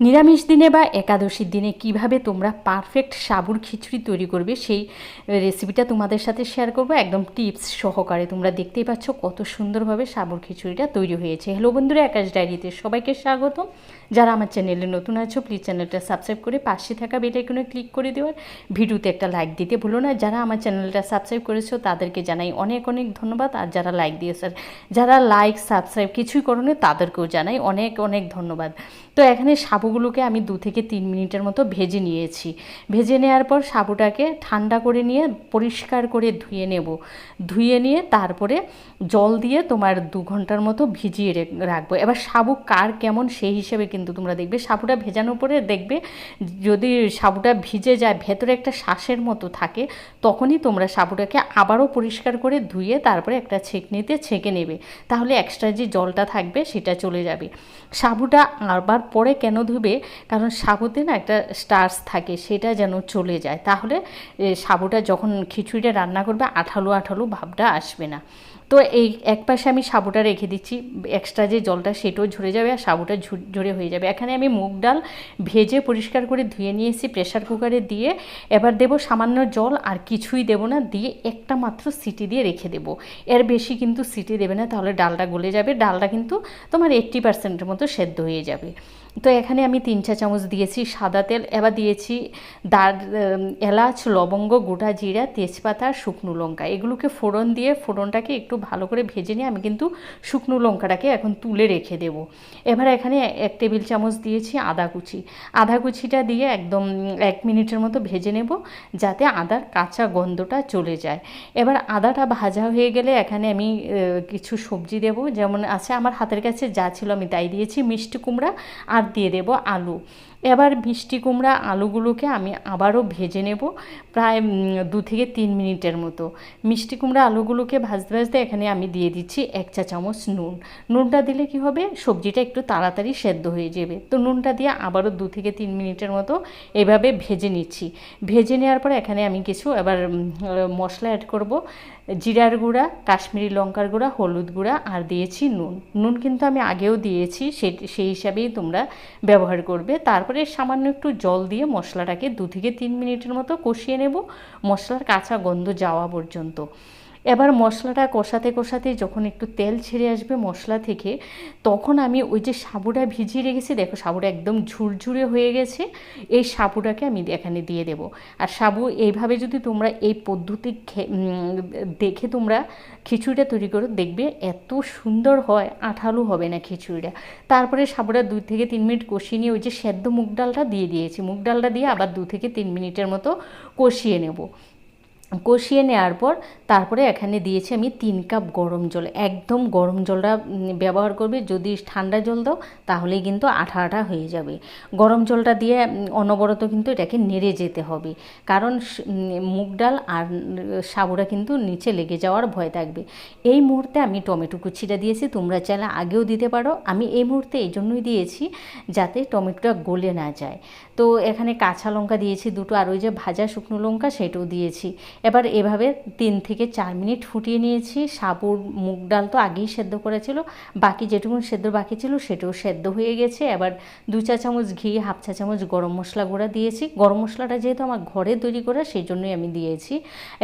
নিরামিষ দিনে বা একাদশীর দিনে কীভাবে তোমরা পারফেক্ট সাবুর খিচুড়ি তৈরি করবে সেই রেসিপিটা তোমাদের সাথে শেয়ার করব। একদম টিপস সহকারে তোমরা দেখতেই পাচ্ছ কত সুন্দরভাবে সাবুর খিচুড়িটা তৈরি হয়েছে। হ্যালো বন্ধুরা, আকাশ ডায়েরিতে সবাইকে স্বাগত। যারা আমার চ্যানেলে নতুন আছো প্লিজ চ্যানেলটা সাবস্ক্রাইব করে পাশে থাকা বেল আইকনে ক্লিক করে দেওয়ার ভিডিওতে একটা লাইক দিতে ভুলো না। যারা আমার চ্যানেলটা সাবস্ক্রাইব করেছ, তাদেরকে জানাই অনেক অনেক ধন্যবাদ। আর যারা লাইক দিয়েছে যারা লাইক সাবস্ক্রাইব কিছুই করোনি, তাদেরকেও জানাই অনেক অনেক ধন্যবাদ। তো এখানে সাবুগুলোকে আমি দু থেকে তিন মিনিটের মতো ভেজে নিয়েছি। ভেজে নেওয়ার পর সাবুটাকে ঠান্ডা করে নিয়ে পরিষ্কার করে ধুয়ে নেব। ধুয়ে নিয়ে তারপরে জল দিয়ে তোমার দু ঘণ্টার মতো ভিজিয়ে রাখব। এবার সাবু কার কেমন সেই হিসেবে কিন্তু তোমরা দেখবে। সাবুটা ভেজানোর পরে দেখবে, যদি সাবুটা ভিজে যায়, ভেতরে একটা শ্বাসের মতো থাকে, তখনই তোমরা সাবুটাকে আবারও পরিষ্কার করে ধুয়ে তারপরে একটা ছেঁকনিতে ছেঁকে নেবে। তাহলে এক্সট্রা যে জলটা থাকবে সেটা চলে যাবে। সাবুটা আবার পরে কেন ধুবে কারণ সাবুতে না একটা স্টার্স থাকে, সেটা যেন চলে যায়। তাহলে সাবুটা যখন খিচুড়িটা রান্না করবে, আঠালো আঠালো ভাবটা আসবে না। তো এই এক পাশে আমি সাবুটা রেখে দিচ্ছি। এক্সট্রা যে জলটা সেটাও ঝরে যাবে আর সাবুটা ঝরে হয়ে যাবে। এখানে আমি মুগ ডাল ভেজে পরিষ্কার করে ধুয়ে নিয়ে এসেছি প্রেশার কুকারে দিয়ে। এবার দেব সামান্য জল আর কিছুই দেব না, দিয়ে একটা মাত্র সিটি দিয়ে রেখে দেব। এর বেশি কিন্তু সিটি দেবে না, তাহলে ডালটা গলে যাবে। ডালটা কিন্তু তোমার এইট্টি পার্সেন্টের মতো সেদ্ধ হয়ে যাবে। তো এখানে আমি তিন চা চামচ দিয়েছি সাদা তেল, এবার দিয়েছি দার এলাচ, লবঙ্গ, গোটা জিরা, তেজপাতা শুকনো লঙ্কা। এগুলোকে ফোড়ন দিয়ে, ফোড়নটাকে একটু ভালো করে ভেজে নিয়ে আমি কিন্তু শুকনো লঙ্কাটাকে এখন তুলে রেখে দেব। এবার এখানে এক টেবিল চামচ দিয়েছি আদা কুচি। আদা কুচিটা দিয়ে একদম এক মিনিটের মতো ভেজে নেব যাতে আদার কাঁচা গন্ধটা চলে যায়। এবার আদাটা ভাজা হয়ে গেলে এখানে আমি কিছু সবজি দেব। যেমন আছে আমার হাতের কাছে যা ছিল আমি তাই দিয়েছি, মিষ্টি কুমড়া, আর দিয়ে দেব আলু। এবার মিষ্টি কুমড়া আলুগুলোকে আমি আবারও ভেজে নেব প্রায় দু থেকে তিন মিনিটের মতো। মিষ্টি কুমড়া আলুগুলোকে ভাজতে ভাজতে এখানে আমি দিয়ে দিচ্ছি এক চা চামচ নুন। নুনটা দিলে কি হবে? সবজিটা একটু তাড়াতাড়ি সেদ্ধ হয়ে যাবে। তো নুনটা দিয়ে আবারও দু থেকে তিন মিনিটের মতো এভাবে ভেজে নিচ্ছি। ভেজে নেওয়ার পর এখানে আমি কিছু এবার মশলা অ্যাড করব। জিরার গুঁড়া, কাশ্মীরি লঙ্কার গুঁড়া, হলুদ গুঁড়া আর দিয়েছি নুন। নুন কিন্তু আমি আগেও দিয়েছি সেই হিসাবেই তোমরা ব্যবহার করবে। তারপরে সামান্য একটু জল দিয়ে মশলাটাকে দু থেকে তিন মিনিটের মতো কষিয়ে নেব। মশলার কাঁচা গন্ধ যাওয়া পর্যন্ত। এবার মশলাটা কষাতে কষাতে যখন একটু তেল ছেড়ে আসবে মশলা থেকে, তখন আমি ওই যে সাবুটা ভিজিয়ে রেখেছি, দেখো সাবুটা একদম ঝুরঝুরে হয়ে গেছে, এই সাবুটাকে আমি এখানে দিয়ে দেব। আর সাবু এইভাবে যদি তোমরা এই পদ্ধতি দেখে তোমরা খিচুড়িটা তৈরি করো, দেখবে এত সুন্দর হয়, আঠালো হবে না খিচুড়িটা। তারপরে সাবুটা দুই থেকে তিন মিনিট কষিয়ে নিয়ে ওই যে সেদ্ধ মুগ ডালটা দিয়ে দিয়েছি। মুগ ডালটা দিয়ে আবার দু থেকে তিন মিনিটের মতো কষিয়ে নেব। কষিয়ে নেওয়ার পর তারপরে এখানে দিয়েছি আমি তিন কাপ গরম জল। একদম গরম জলটা ব্যবহার করবে। যদি ঠান্ডা জল দাও, তাহলেই কিন্তু আঠা আঠা হয়ে যাবে। গরম জলটা দিয়ে অনবরত কিন্তু এটাকে নেড়ে যেতে হবে। কারণ মুগ ডাল আর সাবুরা কিন্তু নিচে লেগে যাওয়ার ভয় থাকবে। এই মুহূর্তে আমি টমেটো কুচিটা দিয়েছি। তোমরা চাইলে আগেও দিতে পারো। আমি এই মুহূর্তে এই জন্যই দিয়েছি যাতে টমেটোটা গলে না যায়। তো এখানে কাঁচা লঙ্কা দিয়েছি দুটো, আর ওই যে ভাজা শুকনো লঙ্কা সেটাও দিয়েছি। এবার এভাবে তিন থেকে চার মিনিট ফুটিয়ে নিয়েছি। সাবুর মুগ ডাল তো আগেই সেদ্ধ করেছিল। বাকি যেটুকুন সেদ্ধ বাকি ছিল সেটাও সেদ্ধ হয়ে গেছে। এবার দু চা চামচ ঘি, হাফ চা চামচ গরম মশলা গুঁড়া দিয়েছি। গরম মশলাটা যেহেতু আমার ঘরে তৈরি করা সেই জন্যই আমি দিয়েছি।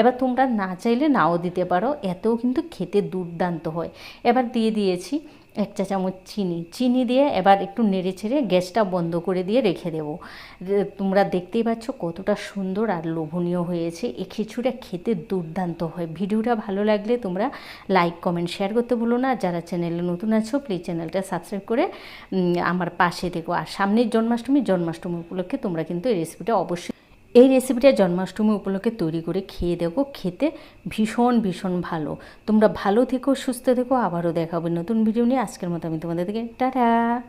এবার তোমরা না চাইলে নাও দিতে পারো। এতেও কিন্তু খেতে দুর্দান্ত হয়। এবার দিয়ে দিয়েছি এক চা চামচ চিনি। চিনি দিয়ে এবার একটু নেড়ে ছেড়ে গ্যাসটা বন্ধ করে দিয়ে রেখে দেবো। তোমরা দেখতেই পাচ্ছ কতটা সুন্দর আর লোভনীয় হয়েছে। এই খিচুড়িটা খেতে দুর্দান্ত হয়। ভিডিওটা ভালো লাগলে তোমরা লাইক, কমেন্ট, শেয়ার করতে ভুলো না। যারা চ্যানেলে নতুন আছো প্লিজ চ্যানেলটা সাবস্ক্রাইব করে আমার পাশে থেকো। আর সামনের জন্মাষ্টমী জন্মাষ্টমী উপলক্ষে তোমরা কিন্তু এই রেসিপিটা অবশ্যই এই রেসিপিটা জন্মাষ্টমী উপলক্ষে তৈরি করে খেয়ে দেখো, খেতে ভীষণ ভীষণ ভালো। তোমরা ভালো থেকো, সুস্থ থেকো, আবারও দেখাবো নতুন ভিডিও নিয়ে। আজকের মতো আমি তোমাদের থেকে টাটা!